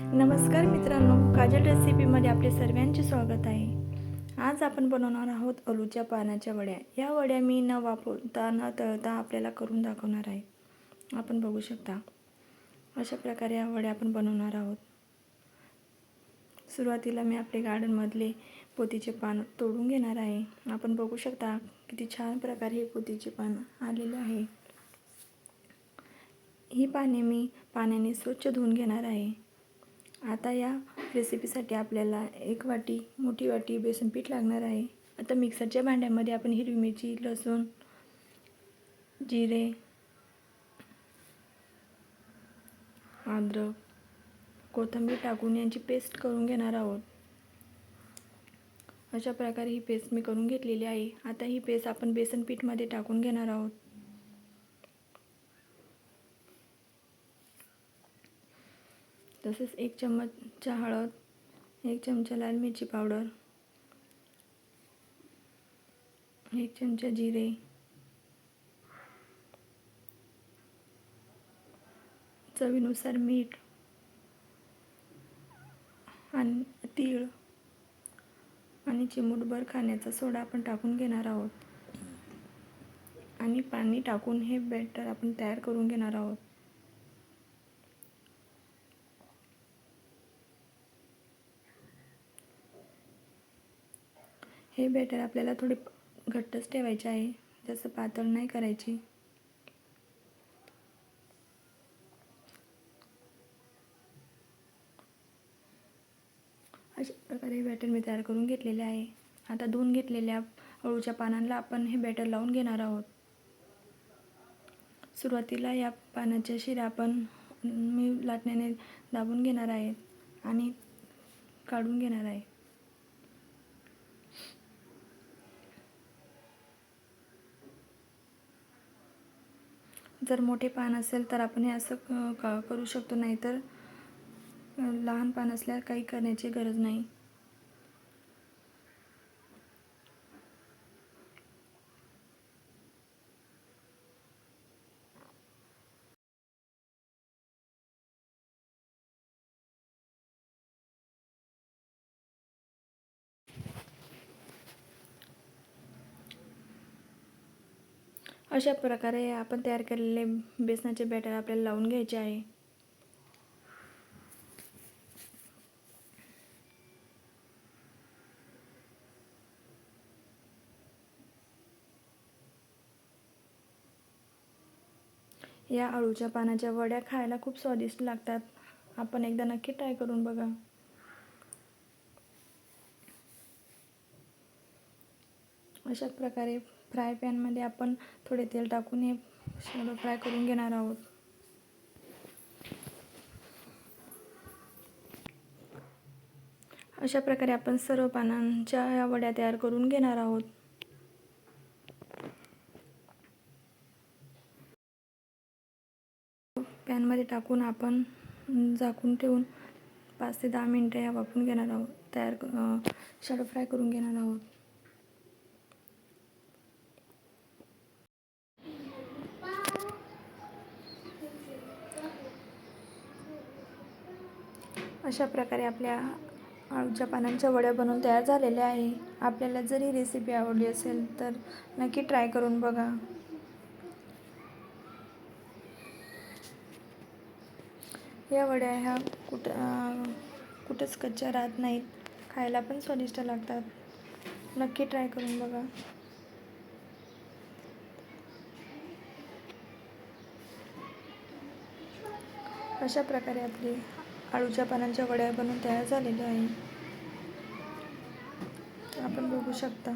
नमस्कार मित्रांनो काजल रेसिपीमध्ये आपले सर्वांचे स्वागत आहे. आज आपण बनवणार आहोत अलूच्या पानाच्या वड्या. या वड्या मी न वापरता न तळता आपल्याला करून दाखवणार आहे. आपण बघू शकता. अशा प्रकारे या वड्या आपण बनवणार आहोत. सुरुवातीला मी आपले गार्डनमधले पोतीचे पान तोडून घेणार आहे. आपण बघू शकता किती छान प्रकारे हे पोतीचे पान आलेले आहे. ही पाने मी पाण्याने स्वच्छ धुवून घेणार आहे. आता या रेसिपीसाठी आपल्याला एक वाटी मोठी वाटी बेसन पीठ लागणार आहे. आता मिक्सरच्या भांड्यामध्ये आपण हिरवी मिरची लसूण जिरे अद्रक कोथिंबीर टाकून यांची पेस्ट करून घेणार आहोत. अशा प्रकारे ही पेस्ट मी करून घेतलेली आहे. आता ही पेस्ट आपण बेसन पीठमध्ये टाकून घेणार आहोत. तसेच एक चम्मचचा हळद एक चमचा लाल मिरची पावडर एक चमचा जिरे चवीनुसार मीठ आणि तीळ आणि चिमूटभर खाण्याचा सोडा आपण टाकून घेणार आहोत. आणि पाणी टाकून हे बॅटर आपण तयार करून घेणार आहोत. हे बॅटर आपल्याला थोडे घट्टच ठेवायचे आहे. जास्त पातळ नाही करायची. अशा प्रकारे हे बॅटर मी तयार करून घेतलेले आहे. आता धुवून घेतलेल्या अळूच्या पानांना आपण हे बॅटर लावून घेणार आहोत. सुरुवातीला या पानाच्या शिरा आपण मी लाटण्याने दाबून घेणार आहे आणि काढून घेणार आहे. जर मोठे पान असेल तर आपण हे असं क- करू शकतो? नाही तर लहान पान असल्यास काही करण्याची गरज नाही. अशा प्रकारे आपण तयार केलेले बेसनाचे बॅटर आपल्याला लावून घ्यायचे आहे. या अळूच्या पानाच्या वड्या खायला खूप स्वादिष्ट लागतात. आपण एकदा नक्की ट्राय करून बघा. अशा प्रकारे फ्राय पॅनमध्ये आपण थोडे तेल टाकून हे शॅलो फ्राय करून घेणार आहोत. अशा प्रकारे आपण सर्व पानांच्या या वड्या तयार करून घेणार आहोत. पॅनमध्ये टाकून आपण झाकून ठेवून पाच ते दहा मिनटं या वापरून घेणार आहोत. तयार शॅलो फ्राय करून घेणार आहोत. अशा प्रकारे आपल्या आळूच्या पानांच्या वड्या बनवून तयार झालेल्या आहे. आपल्याला जर ही रेसिपी आवडली असेल तर नक्की ट्राय करून बघा. या वड्या ह्या कुठं कुठंच कच्च्या राहत नाहीत. खायला पण स्वादिष्ट लागतात. नक्की ट्राय करून बघा. अशा प्रकारे आपली आळूच्या पानांच्या वड्या बनवून तयार झालेल्या आहे. आपण बघू शकता.